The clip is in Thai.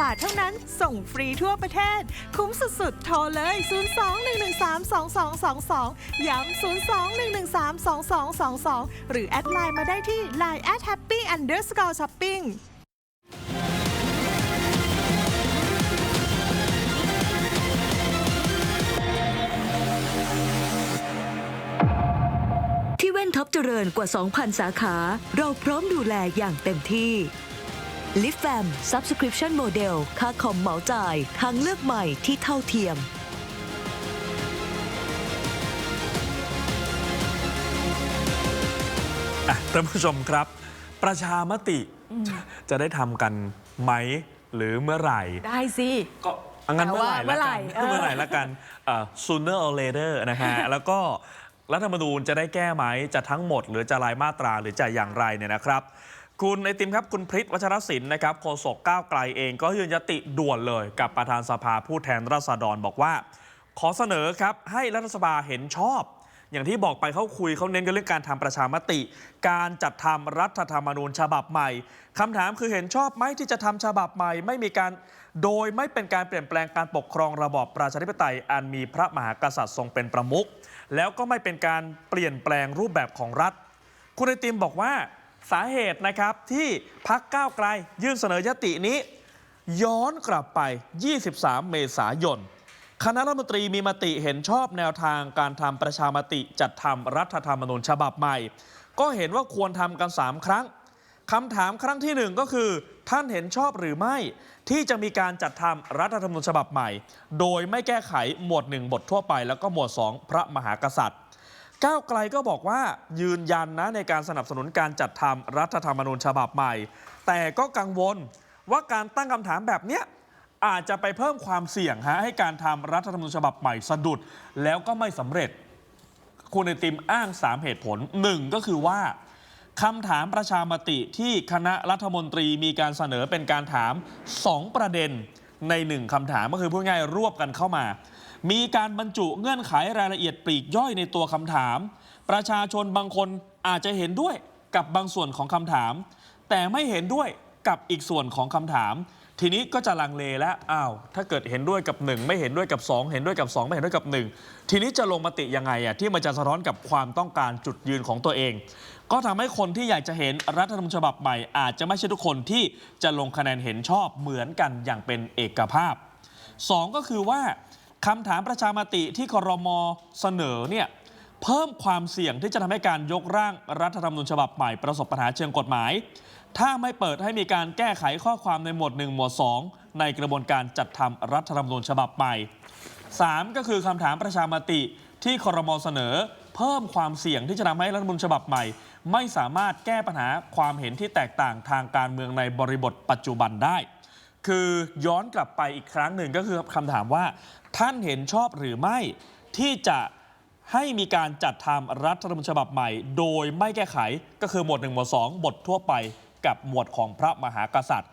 บาทเท่านั้น ส่งฟรีทั่วประเทศ คุ้มสุดๆ โทรเลย 02-113-2222 ย้ำ 02-113-2222 หรือแอดไลน์มาได้ที่ line at happy underscore shopping ที่แว่นท็อปเจริญกว่า 2,000 สาขา เราพร้อมดูแลอย่างเต็มที่ ลิฟแฟม Subscription Model ค่าคอมเหมาจ่าย ทางเลือกใหม่ที่เท่าเทียม อะท่านผู้ชมครับ ประชามติจะได้ทำกันไหมหรือเมื่อไหร่ ได้สิ ก็อังั้นแต่เมื่อว่าไหร่ละกันเมื่อไหร่เออ เมื่อไหร่ละกันเอ่อ sooner or later นะฮะ แล้วก็รัฐธรรมนูญจะได้แก้ไหม จะทั้งหมด หรือจะรายมาตราหรือจะอย่างไรเนี่ยนะครับ คุณไอติมครับคุณพริษวัชรศิลป์นะครับโฆษกก้าวไกลเองก็ยืนยติด่วนเลยกับประธานสภาผู้แทนราษฎรบอกว่า ขอเสนอครับให้รัฐสภาเห็นชอบ อย่างที่บอกไปเขาคุยเขาเน้นกันเรื่องการทำประชามติ การจัดทำรัฐธรรมนูญฉบับใหม่คำถามคือเห็นชอบไหมที่จะทำฉบับใหม่ ไม่มีการโดยไม่เป็นการเปลี่ยนแปลงการปกครองระบอบประชาธิปไตยอันมีพระมหากษัตริย์ทรงเป็นประมุขแล้วก็ไม่เป็นการเปลี่ยนแปลงรูปแบบของรัฐ คุณไอติมบอกว่า สาเหตุนะครับที่พักก้าวไกลยื่นเสนอยตินี้ ย้อนกลับไป 23 เมษายน คณะรัฐมนตรีมีมติเห็นชอบแนวทางการทำประชามติจัดทำรัฐธรรมนูญฉบับใหม่ ก็เห็นว่าควรทำกัน 3 ครั้งคำถามครั้งที่หนึ่งก็คือ ท่านเห็นชอบหรือไม่ ที่จะมีการจัดทำรัฐธรรมนูญฉบับใหม่ โดยไม่แก้ไขหมวด 1 บททั่วไป แล้วก็หมวด 2 พระมหากษัตริย์ ก้าวไกลก็บอกว่ายืนยันนะในการสนับสนุนการจัดทำรัฐธรรมนูญฉบับใหม่ แต่ก็กังวลว่าการตั้งคำถามแบบเนี้ยอาจจะไปเพิ่มความเสี่ยงฮะให้การทำรัฐธรรมนูญฉบับใหม่สะดุด แล้วก็ไม่สำเร็จ คุณไอติมอ้าง 3 เหตุผล 1 ก็คือว่าคำถามประชามติที่คณะรัฐมนตรีมีการเสนอเป็นการถาม 2 ประเด็นใน 1คำถามก็คือพูดง่ายรวบกันเข้ามา มีการบรรจุเงื่อนไขรายละเอียดปลีกย่อยในตัวคำถาม ประชาชนบางคนอาจจะเห็นด้วยกับบางส่วนของคำถาม แต่ไม่เห็นด้วยกับอีกส่วนของคำถาม ทีนี้ก็จะลังเลแล้วอ้าวถ้าเกิดเห็นด้วยกับ 1 ไม่เห็นด้วยกับ 2 เห็นด้วยกับ 2 ไม่เห็นด้วยกับ 1 ทีนี้จะลงมติยังไงอะที่มันจะสะท้อนกับความต้องการจุดยืนของตัวเอง ก็ทำให้คนที่อยากจะเห็นรัฐธรรมนูญฉบับใหม่ อาจจะไม่ใช่ทุกคนที่จะลงคะแนนเห็นชอบเหมือนกันอย่างเป็นเอกภาพสองก็คือว่า คำถามประชามติที่ครมเสนอเนี่ยเพิ่มความเสี่ยงที่จะทำให้การยกร่างรัฐธรรมนูญฉบับใหม่ประสบปัญหาเชิงกฎหมาย ถ้าไม่เปิดให้มีการแก้ไขข้อความในหมวด 1 หมวด 2 ในกระบวนการจัดทำรัฐธรรมนูญฉบับใหม่ 3 ก็คือคำถามประชามติที่ครมเสนอ เพิ่มความเสี่ยงที่จะทำให้รัฐธรรมนูญฉบับใหม่ ไม่สามารถแก้ปัญหาความเห็นที่แตกต่างทางการเมืองในบริบทปัจจุบันได้ คือย้อนกลับไปอีกครั้งหนึ่งก็คือคำถามว่า ท่านเห็นชอบหรือไม่ที่จะให้มีการจัดทำรัฐธรรมนูญฉบับใหม่ โดยไม่แก้ไขก็คือหมวด 1 หมวด 2 บททั่วไปกับหมวดของพระมหากษัตริย์